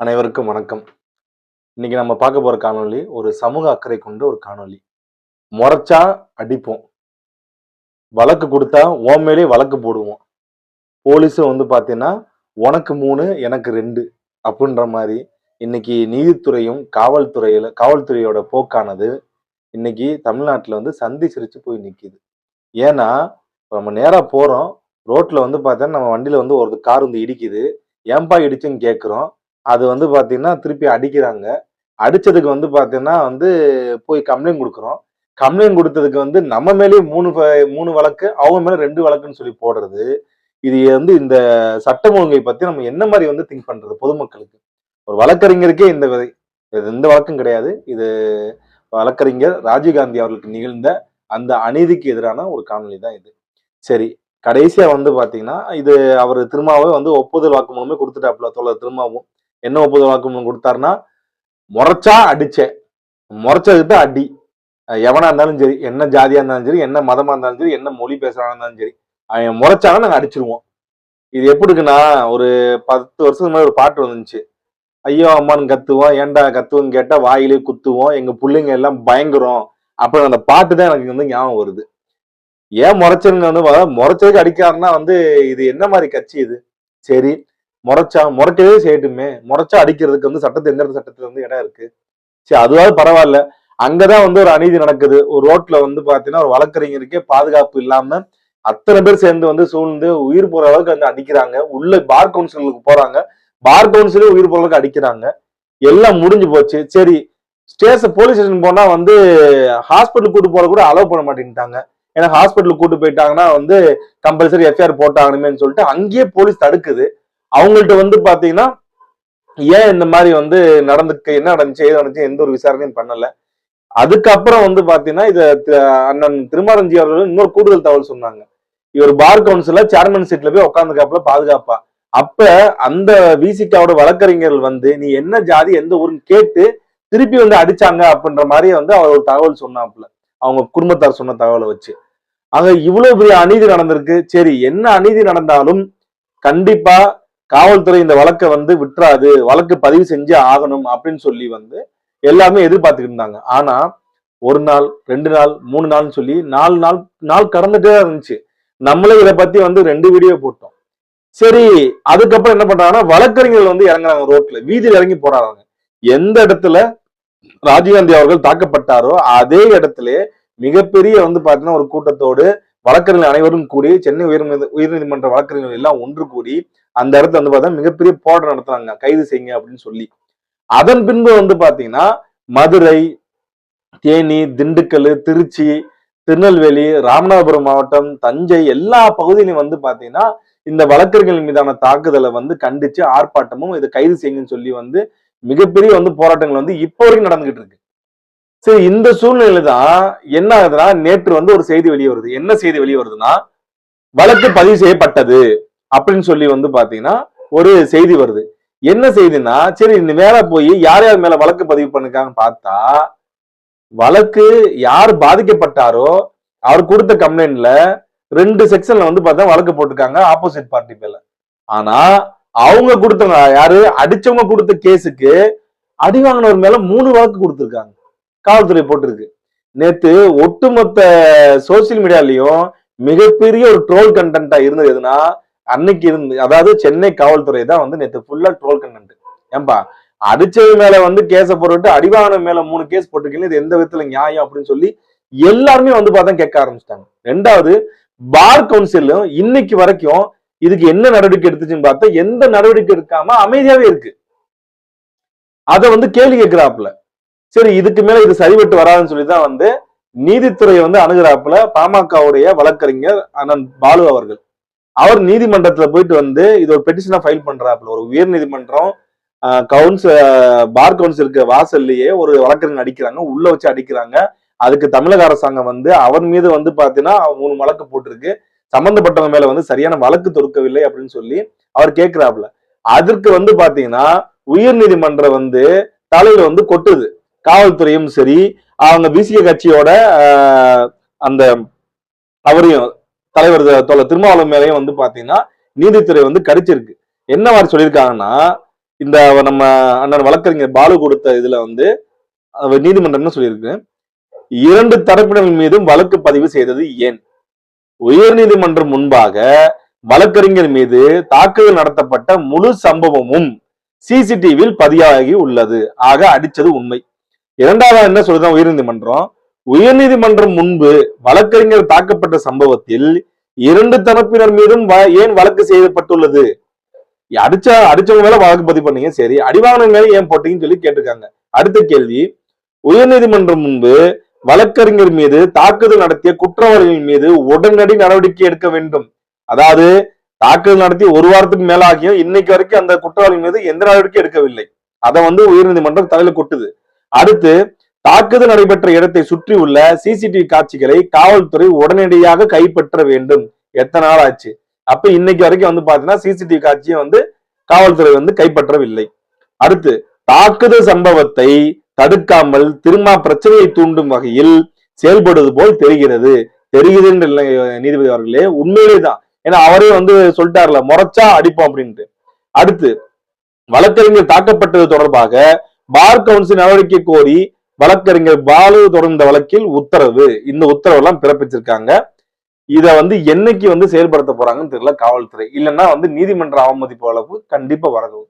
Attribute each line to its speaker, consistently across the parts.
Speaker 1: அனைவருக்கும் வணக்கம். இன்னைக்கு நம்ம பார்க்க போற காணொளி ஒரு சமூக அக்கறை கொண்ட ஒரு காணொளி. முறைச்சா அடிப்போம். வழக்கு கொடுத்தா உன் மேலே வழக்கு போடுவோம். போலீஸும் வந்து பார்த்தீங்கன்னா உனக்கு மூணு எனக்கு ரெண்டு அப்படின்ற மாதிரி இன்னைக்கு நீதித்துறையும் காவல்துறையில காவல்துறையோட போக்கானது இன்னைக்கு தமிழ்நாட்டில் வந்து சந்தி சிரிச்சு போய் நிற்கிது ஏன்னா நம்ம நேராக போகிறோம் ரோட்டில் வந்து பார்த்தா நம்ம வண்டியில் வந்து ஒரு கார் வந்து இடிக்குது. ஏன்பா இடிச்சுன்னு கேட்குறோம் அது வந்து பார்த்தீங்கன்னா திருப்பி அடிக்கிறாங்க. அடித்ததுக்கு வந்து பார்த்தீங்கன்னா வந்து போய் கம்ப்ளைண்ட் கொடுக்குறோம். கம்ப்ளைண்ட் கொடுத்ததுக்கு வந்து நம்ம மேலேயே மூணு மூணு வழக்கு அவங்க மேலே ரெண்டு வழக்குன்னு சொல்லி போடுறது. இது வந்து இந்த சட்டம் ஒழுங்கை பற்றி நம்ம என்ன மாதிரி வந்து திங்க் பண்ணுறது பொதுமக்களுக்கு? ஒரு வழக்கறிஞருக்கே இந்த விதை இது எந்த வழக்கும் கிடையாது. இது வழக்கறிஞர் ராஜீவ்காந்தி அவர்களுக்கு நிகழ்ந்த அந்த அநீதிக்கு எதிரான ஒரு காணொலி தான் இது. சரி கடைசியாக வந்து பார்த்தீங்கன்னா இது அவர் திரும்பவே வந்து ஒப்புதல் வாக்கு மூலமே கொடுத்துட்டாப்புல தோழர் திருமாவும். என்ன ஒப்புதல் வாக்குமூலம் கொடுத்தாருன்னா முறைச்சா அடிச்சேன் முறைச்சதுக்கு தான் அடி. எவனா இருந்தாலும் சரி என்ன ஜாதியா இருந்தாலும் சரி என்ன மதமா இருந்தாலும் சரி என்ன மொழி பேசுறானா இருந்தாலும் சரி அவன் முறைச்சானா நாங்க அடிச்சிருவோம். இது எப்படி இருக்குன்னா ஒரு பத்து வருஷத்துக்கு முன்னாடி ஒரு பாட்டு வந்துச்சு. ஐயோ அம்மான்னு கத்துவோம் ஏன்டா கத்துவோன்னு கேட்டா வாயிலே குத்துவோம் எங்க பிள்ளைங்க எல்லாம் பயங்கரம். அப்புறம் அந்த பாட்டு தான் எனக்கு வந்து ஞாபகம் வருது. ஏன் முறைச்சனுங்க வந்து முறைச்சதுக்கு அடிக்காருன்னா வந்து இது என்ன மாதிரி கட்சி இது? சரி முறைச்சா முறைக்கவே செய்யட்டுமே. முறைச்சா அடிக்கிறதுக்கு வந்து சட்டத்தை எந்த சட்டத்துல வந்து இடம் இருக்கு? சரி அதுவாவது பரவாயில்ல. அங்கதான் வந்து ஒரு அநீதி நடக்குது. ஒரு ரோட்ல வந்து பாத்தீங்கன்னா ஒரு வழக்கறிஞருக்கே பாதுகாப்பு இல்லாம அத்தனை பேர் சேர்ந்து வந்து சூழ்ந்து உயிர் போற அளவுக்கு வந்து அடிக்கிறாங்க. உள்ள பார் கவுன்சிலுக்கு போறாங்க. பார் கவுன்சிலே உயிர் போற அளவுக்கு அடிக்கிறாங்க. எல்லாம் முடிஞ்சு போச்சு. சரி ஸ்டேஷன் போலீஸ் ஸ்டேஷன் போனா வந்து ஹாஸ்பிட்டல் கூட்டு போற கூட அலோவ் பண்ண மாட்டேன்ட்டாங்க. ஏன்னா ஹாஸ்பிட்டல் கூட்டு போயிட்டாங்கன்னா வந்து கம்பல்சரி எஃப்ஐஆர் போட்டாங்கன்னு சொல்லிட்டு அங்கேயே போலீஸ் தடுக்குது. அவங்கள்ட்ட வந்து பாத்தீங்கன்னா ஏன் இந்த மாதிரி வந்து நடந்துக்கு என்ன நடந்துச்சு ஏது நடந்துச்சு எந்த ஒரு விசாரணையும் பண்ணல. அதுக்கப்புறம் வந்து பாத்தீங்கன்னா இத அண்ணன் திருமாரஞ்சி அவர்கள் இன்னொரு கூடுதல் தகவல் சொன்னாங்க. இவர் பார் கவுன்சில சேர்மன் சீட்ல போய் உட்காந்துக்காப்புல பாதுகாப்பா. அப்ப அந்த விசிகாவோட வழக்கறிஞர்கள் வந்து நீ என்ன ஜாதி எந்த ஊருன்னு கேட்டு திருப்பி வந்து அடிச்சாங்க அப்படின்ற மாதிரி வந்து அவர் ஒரு தகவல் சொன்னாப்புல. அவங்க குடும்பத்தார் சொன்ன தகவலை வச்சு. அங்க இவ்வளவு பெரிய அநீதி நடந்திருக்கு. சரி என்ன அநீதி நடந்தாலும் கண்டிப்பா காவல்துறை இந்த வழக்கை வந்து விட்டுறாது வழக்கு பதிவு செஞ்சே ஆகணும் அப்படின்னு சொல்லி வந்து எல்லாமே எதிர்பார்த்துக்கிட்டு இருந்தாங்க. ஆனா ஒரு நாள் ரெண்டு நாள் மூணு நாள்னு சொல்லி நாலு நாள் நாள் கடந்துட்டே தான் இருந்துச்சு. நம்மளே இதை பத்தி வந்து ரெண்டு வீடியோ போட்டோம். சரி அதுக்கப்புறம் என்ன பண்றாங்கன்னா வழக்கறிஞர்கள் வந்து இறங்குறாங்க ரோட்ல. வீதியில் இறங்கி போறாங்க. எந்த இடத்துல ராஜீவ்காந்தி அவர்கள் தாக்கப்பட்டாரோ அதே இடத்துல மிகப்பெரிய வந்து பாத்தீங்கன்னா ஒரு கூட்டத்தோடு வழக்கறிஞர்கள் அனைவரும் கூடி சென்னை உயர் உயர்நீதிமன்ற வழக்கறிஞர்கள் எல்லாம் ஒன்று கூடி அந்த இடத்துல வந்து பார்த்தா மிகப்பெரிய போராட்டம் நடத்துறாங்க. கைது செய்யுங்க அப்படின்னு சொல்லி. அதன் பின்பு வந்து பாத்தீங்கன்னா மதுரை தேனி திண்டுக்கல் திருச்சி திருநெல்வேலி ராமநாதபுரம் மாவட்டம் தஞ்சை எல்லா பகுதியிலும் வந்து பாத்தீங்கன்னா இந்த வழக்கறிஞர்கள் மீதான தாக்குதலை வந்து கண்டிச்சு ஆர்ப்பாட்டமும் இதை கைது செய்யுங்கன்னு சொல்லி வந்து மிகப்பெரிய வந்து போராட்டங்கள் வந்து இப்போ வரைக்கும் நடந்துகிட்டு இருக்கு. சரி இந்த சூழ்நிலையில தான் என்ன ஆகுதுன்னா நேற்று வந்து ஒரு செய்தி வெளியே வருது. என்ன செய்தி வெளியே வருதுன்னா வழக்கு பதிவு செய்யப்பட்டது அப்படின்னு சொல்லி வந்து பாத்தீங்கன்னா ஒரு செய்தி வருது. என்ன செய்தின்னா சரி இந்த மேல போய் யார் யார் மேல வழக்கு பதிவு பண்ணிருக்காங்கன்னு பார்த்தா வழக்கு யார் பாதிக்கப்பட்டாரோ அவர் கொடுத்த கம்ப்ளைண்ட்ல ரெண்டு செக்ஷன்ல வந்து பார்த்தா வழக்கு போட்டிருக்காங்க ஆப்போசிட் பார்ட்டி மேல. ஆனா அவங்க கொடுத்தவங்க யாரு? அடிச்சவங்க கொடுத்த கேஸுக்கு அடி வாங்கினவர் மேல மூணு வழக்கு கொடுத்துருக்காங்க. காவல்துறை போட்டிருக்கு. நேத்து ஒட்டுமொத்த சோசியல் மீடியாலயும் மிகப்பெரிய ஒரு ட்ரோல் கண்டென்ட்டா இருந்தது எதுனா அன்னைக்கு இருந்து அதாவது சென்னை காவல்துறை தான் வந்து நேத்து ஃபுல்லா ட்ரோல் கண்டென்ட் ஏன்பா அடிச்சது மேல வந்து கேஸை போட்டுட்டு அடிவானம் மேல மூணு கேஸ் போட்டிருக்கீங்க இது எந்த விதத்துல நியாயம் அப்படின்னு சொல்லி எல்லாருமே வந்து பார்த்தா கேட்க ஆரம்பிச்சிட்டாங்க. ரெண்டாவது பார் கவுன்சிலும் இன்னைக்கு வரைக்கும் இதுக்கு என்ன நடவடிக்கை எடுத்துச்சுன்னு பார்த்தா எந்த நடவடிக்கை எடுக்காம அமைதியாவே இருக்கு. அதை வந்து கேள்வி கேட்கிறாப்புல. சரி இதுக்கு மேல இது சரிபட்டு வராதுன்னு சொல்லி தான் வந்து நீதித்துறையை வந்து அணுகிறாப்புல பாமகவுடைய வழக்கறிஞர் அண்ணன் பாலு அவர்கள். அவர் நீதிமன்றத்துல போயிட்டு வந்து இது ஒரு பெட்டிஷனா ஃபைல் பண்றாப்புல. ஒரு உயர் நீதிமன்றம் கவுன்சில் பார் கவுன்சிலுக்கு வாசல்லையே ஒரு வழக்கறிஞர் அடிக்கிறாங்க உள்ள வச்சு அடிக்கிறாங்க. அதுக்கு தமிழக அரசாங்கம் வந்து அவர் மீது வந்து பாத்தீங்கன்னா மூணு வழக்கு போட்டிருக்கு. சம்பந்தப்பட்டவங்க மேல வந்து சரியான வழக்கு தொடுக்கவில்லை அப்படின்னு சொல்லி அவர் கேட்கிறாப்புல அதற்கு வந்து பாத்தீங்கன்னா உயர் நீதிமன்றம் வந்து தலையில வந்து கொட்டுது. காவல்துறையும் சரி அவங்க பிசிஏ கட்சியோட ஆஹ், அந்த அவரையும் தலைவர் தொலை திருமாவளவன் மேலையும் வந்து பாத்தீங்கன்னா நீதித்துறை வந்து கடிச்சிருக்கு. என்ன மாதிரி சொல்லியிருக்காங்கன்னா இந்த நம்ம அண்ணன் வழக்கறிஞர் பாலு கொடுத்த இதுல வந்து நீதிமன்றம்னு சொல்லியிருக்கு. இரண்டு தரப்பினர் மீதும் வழக்கு பதிவு செய்தது ஏன்? உயர் நீதிமன்றம் முன்பாக வழக்கறிஞர் மீது தாக்குதல் நடத்தப்பட்ட முழு சம்பவமும் சிசிடிவியில் பதிவாகி உள்ளது. ஆக அடிச்சது உண்மை. இரண்டாவது என்ன சொல்லுதான் உயர்நீதிமன்றம். உயர்நீதிமன்றம் முன்பு வழக்கறிஞர் தாக்கப்பட்ட சம்பவத்தில் இரண்டு தரப்பினர் மீதும் ஏன் வழக்கு செய்யப்பட்டுள்ளது? அடிச்ச அடிச்சவங்க மேல வழக்கு பதிவு பண்ணீங்க சரி. அடிவாங்கின மேல ஏன் போட்டீங்கன்னு சொல்லி கேட்டிருக்காங்க. அடுத்த கேள்வி. உயர்நீதிமன்றம் முன்பு வழக்கறிஞர் மீது தாக்குதல் நடத்திய குற்றவாளிகள் மீது உடனடி நடவடிக்கை எடுக்க வேண்டும். அதாவது தாக்குதல் நடத்தி ஒரு வாரத்துக்கு மேலாகியும் இன்னைக்கு வரைக்கும் அந்த குற்றவாளி மீது எந்த நடவடிக்கை எடுக்கவில்லை. அதை வந்து உயர்நீதிமன்றம் தலையில கொட்டுது. அடுத்து தாக்குதல் நடைபெற்ற இடத்தை சுற்றி உள்ள சிசிடிவி காட்சிகளை காவல்துறை உடனடியாக கைப்பற்ற வேண்டும். எத்தனை நாள் ஆச்சு? அப்ப இன்னைக்கு வரைக்கும் வந்து பாத்தீங்கன்னா சிசிடிவி காட்சியை வந்து காவல்துறை வந்து கைப்பற்றவில்லை. அடுத்து தாக்குதல் சம்பவத்தை தடுக்காமல் திரும்ப பிரச்சனையை தூண்டும் வகையில் செயல்படுவது போல் தெரிகிறது. தெரிகிறது நீதிபதி அவர்களே உண்மையிலே தான். ஏன்னா அவரே வந்து சொல்லிட்டார்ல முறைச்சா அடிப்போம் அப்படின்ட்டு. அடுத்து வழக்கறிஞர் தாக்கப்பட்டது தொடர்பாக பார் கவுன்சில் நடவடிக்கை கோரி வழக்கறிஞர் பாலு தொடர்ந்த வழக்கில் உத்தரவு. இந்த உத்தரவு எல்லாம் பிறப்பிச்சிருக்காங்க. இதை வந்து என்னைக்கு வந்து செயல்படுத்த போறாங்கன்னு தெரியல காவல்துறை. இல்லைன்னா வந்து நீதிமன்ற அவமதிப்பு அளவு கண்டிப்பா வரது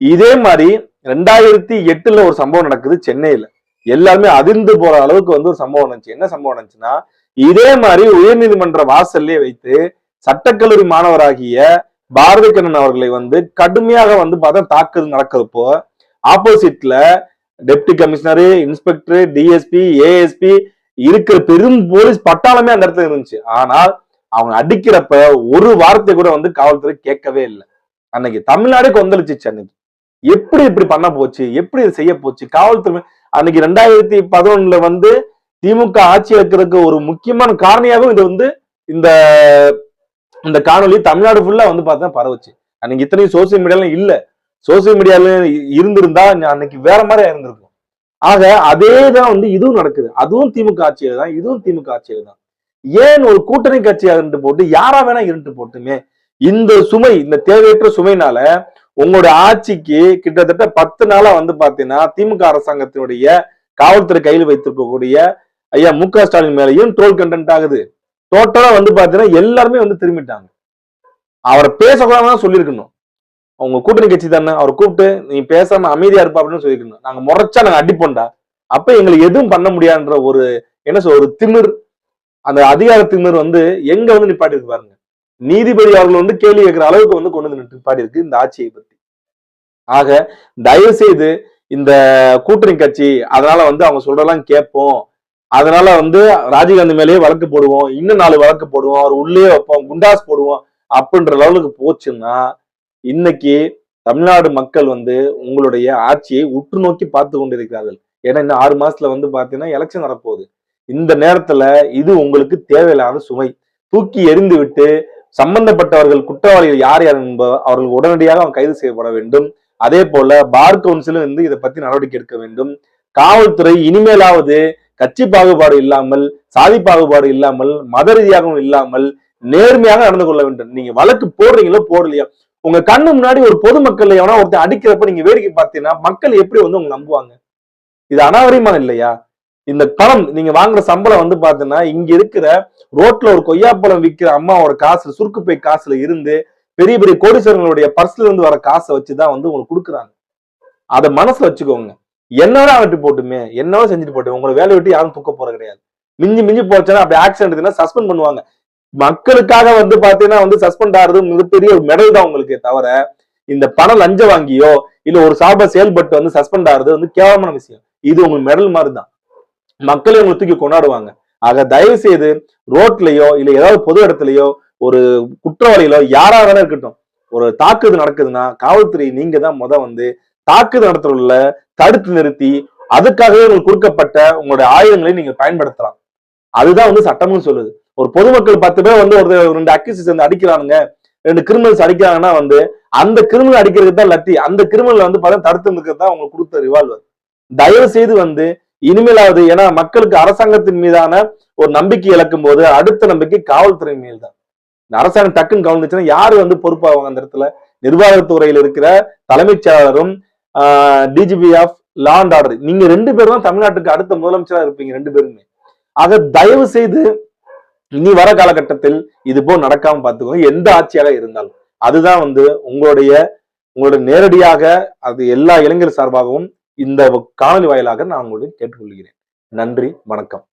Speaker 1: இதே மாதிரி ரெண்டாயிரத்தி எட்டுல ஒரு சம்பவம் நடக்குது சென்னையில. எல்லாருமே அதிர்ந்து போற அளவுக்கு வந்து ஒரு சம்பவம் நடந்துச்சு. என்ன சம்பவம் நடந்துச்சுன்னா இதே மாதிரி உயர்நீதிமன்ற வாசல்லே வைத்து சட்டக்கல்லூரி மாணவராகிய பாரதி கண்ணன் அவர்களை வந்து கடுமையாக வந்து பார்த்தா தாக்குதல் நடக்கிறப்போ ஆப்போசிட்ல deputy commissioner inspector DSP ASP இருக்கிற பெரும் போலீஸ் பட்டாளமே அந்த இடத்துல இருந்துச்சு. ஆனால் அவங்க அடிக்கிறப்ப ஒரு வார்த்தை கூட வந்து காவல்துறை கேட்கவே இல்லை. அன்னைக்கு தமிழ்நாடே கொந்தளிச்சிச்சு அன்னைக்கு. எப்படி இப்படி பண்ண போச்சு? எப்படி இது செய்ய போச்சு? காவல்துறை அன்னைக்கு ரெண்டாயிரத்தி பதினொன்னுல வந்து திமுக ஆட்சி இருக்கிறதுக்கு ஒரு முக்கியமான காரணியாகவும் இது வந்து இந்த இந்த காணொளி தமிழ்நாடு ஃபுல்லா வந்து பார்த்தா பரவுச்சு. அன்னைக்கு இத்தனையும் சோசியல் மீடியால இல்லை. சோசியல் மீடியால இருந்திருந்தா அன்னைக்கு வேற மாதிரி இருந்திருக்கும். ஆக அதே தான் வந்து இதுவும் நடக்குது. அதுவும் திமுக ஆட்சியில தான் இதுவும் திமுக ஆட்சியில தான். ஏன் ஒரு கூட்டணி கட்சியா இருந்து போட்டு யாரா வேணா இருந்துட்டு போட்டுமே? இந்த சுமை இந்த தேவையற்ற சுமைனால உங்களுடைய ஆட்சிக்கு கிட்டத்தட்ட பத்து நாளா வந்து பாத்தீங்கன்னா திமுக அரசாங்கத்தினுடைய காவல்துறை கையில் வைத்திருக்கக்கூடிய ஐயா மு க ஸ்டாலின் மேலையும் ட்ரோல் கண்டென்ட் ஆகுது. டோட்டலா வந்து பாத்தீங்கன்னா எல்லாருமே வந்து திரும்பிட்டாங்க. அவரை பேசக்கூடாதுன்னு சொல்லியிருக்கணும். அவங்க கூட்டணி கட்சி தானே அவர் கூப்பிட்டு நீ பேசாம அமைதியா இருப்பா அப்படின்னு சொல்லியிருக்கணும். நாங்க முறைச்சா நாங்க அடிப்போம்டா. அப்ப எங்களுக்கு எதுவும் பண்ண முடியாதுன்ற ஒரு என்ன சொல் ஒரு திமிர் அந்த அதிகார திமிர் வந்து எங்க வந்து நிப்பாட்டிருக்கு பாருங்க. நீதிபதி அவர்கள் வந்து கேள்வி கேட்கிற அளவுக்கு வந்து கொண்டு வந்து நிப்பாட்டி இருக்கு இந்த ஆட்சியை பத்தி. ஆக தயவு செய்து இந்த கூட்டணி கட்சி அதனால வந்து அவங்க சொல்றதெல்லாம் கேட்போம். அதனால வந்து ராஜீவ்காந்தி மேலேயே வழக்கு போடுவோம் இன்னும் நாலு வழக்கு போடுவோம் அவர் உள்ளே வைப்போம் குண்டாஸ் போடுவோம் அப்படின்ற லெவலுக்கு போச்சுன்னா இன்னைக்கு தமிழ்நாடு மக்கள் வந்து உங்களுடைய ஆட்சியை உற்று நோக்கி பார்த்து கொண்டிருக்கிறார்கள். ஏன்னா இன்னும் ஆறு மாசத்துல வந்து பாத்தீங்கன்னா எலெக்ஷன் வரப்போகுது. இந்த நேரத்துல இது உங்களுக்கு தேவையில்லாத சுமை. தூக்கி எறிந்து விட்டு சம்பந்தப்பட்டவர்கள் குற்றவாளிகள் யார் யார் என்ப அவர்கள் உடனடியாக அவங்க கைது செய்யப்பட வேண்டும். அதே போல பார் கவுன்சிலும் வந்து இதை பத்தி நடவடிக்கை எடுக்க வேண்டும். காவல்துறை இனிமேலாவது கட்சி பாகுபாடு இல்லாமல் சாதி பாகுபாடு இல்லாமல் மத ரீதியாகவும் இல்லாமல் நேர்மையாக நடந்து கொள்ள வேண்டும். நீங்க வழக்கு போடுறீங்களோ போடலையா உங்க கண்ணு முன்னாடி ஒரு பொதுமக்கள் எவனா ஒருத்தன் அடிக்கிறப்ப நீங்க வேடிக்கை பார்த்தீங்கன்னா மக்கள் எப்படி வந்து உங்க நம்புவாங்க? இது அனாவரியமான இல்லையா? இந்த பணம் நீங்க வாங்குற சம்பளம் வந்து பாத்தீங்கன்னா இங்க இருக்கிற ரோட்ல ஒரு கொய்யாப்பழம் விற்கிற அம்மாவோட காசுல சுருக்கு போய் காசுல இருந்து பெரிய பெரிய கோடீஸ்வரங்களுடைய பர்ஸ்ல இருந்து வர காசை வச்சுதான் வந்து உங்களுக்கு கொடுக்குறாங்க. அதை மனசுல வச்சுக்கோங்க. என்னோட அவட்டு போட்டுமே என்னவோ செஞ்சுட்டு போட்டு உங்களை வேலை விட்டு யாரும் தூக்க போறது கிடையாது. மிஞ்சி மிஞ்சி போச்சுன்னா அப்படி ஆக்சிடென்ட் சஸ்பெண்ட் பண்ணுவாங்க. மக்களுக்காக வந்து பாத்தீங்கன்னா வந்து சஸ்பெண்ட் ஆறது மிகப்பெரிய ஒரு மெடல் தான் உங்களுக்கு தவிர இந்த பணம் லஞ்சம் வாங்கியோ இல்ல ஒரு சாப செயல்பட்டு வந்து சஸ்பெண்ட் ஆறது வந்து கேவலமான விஷயம். இது உங்களுக்கு மெடல் மாதிரி தான் மக்களே உங்களை தூக்கி கொண்டாடுவாங்க. ஆக தயவு செய்து ரோட்லயோ இல்ல ஏதாவது பொது இடத்துலயோ ஒரு குற்றவாளிகளோ யாரா வேணா இருக்கட்டும் ஒரு தாக்குதல் நடக்குதுன்னா காவல்துறை நீங்க தான் முத வந்து தாக்குதல் நடத்துறதுல தடுத்து நிறுத்தி அதுக்காகவே உங்களுக்கு கொடுக்கப்பட்ட உங்களுடைய ஆயுதங்களை நீங்க பயன்படுத்தலாம். அதுதான் வந்து சட்டமும் சொல்லுது. ஒரு பொதுமக்கள் பத்து பேர் வந்து ஒரு ரெண்டு அக்யூசிஸ் வந்து அடிக்கிறானுங்க ரெண்டு கிரிமினல்ஸ் அடிக்கிறாங்கன்னா வந்து அந்த கிரிமினல் அடிக்கிறதுக்கு தான் லத்தி. அந்த கிரிமினல் வந்து பார்த்தா தடுத்து நிற்கிறது தான் அவங்களுக்கு கொடுத்த ரிவால்வர் தயவு செய்து வந்து இனிமேலாவது ஏன்னா மக்களுக்கு அரசாங்கத்தின் மீதான ஒரு நம்பிக்கை இழக்கும் போது அடுத்த நம்பிக்கை காவல்துறை மேல் தான் அரசாங்கம் டக்குன்னு கவனிச்சுன்னா யாரு வந்து பொறுப்பாவாங்க அந்த இடத்துல? நிர்வாகத்துறையில் இருக்கிற தலைமைச் செயலாளரும் DGP of law and order நீங்க ரெண்டு பேரும் தான் தமிழ்நாட்டுக்கு அடுத்த முதலமைச்சரா இருப்பீங்க ரெண்டு பேருமே. ஆக தயவு செய்து இனி வர காலகட்டத்தில் இது போல் நடக்காம பார்த்துக்கோங்க. எந்த ஆட்சியாக இருந்தாலும். அதுதான் வந்து உங்களுடைய உங்களுடைய நேரடியாக அது எல்லா இளைஞர் சார்பாகவும் இந்த காணொலி வாயிலாக நான் உங்களுடன் கேட்டுக்கொள்கிறேன். நன்றி வணக்கம்.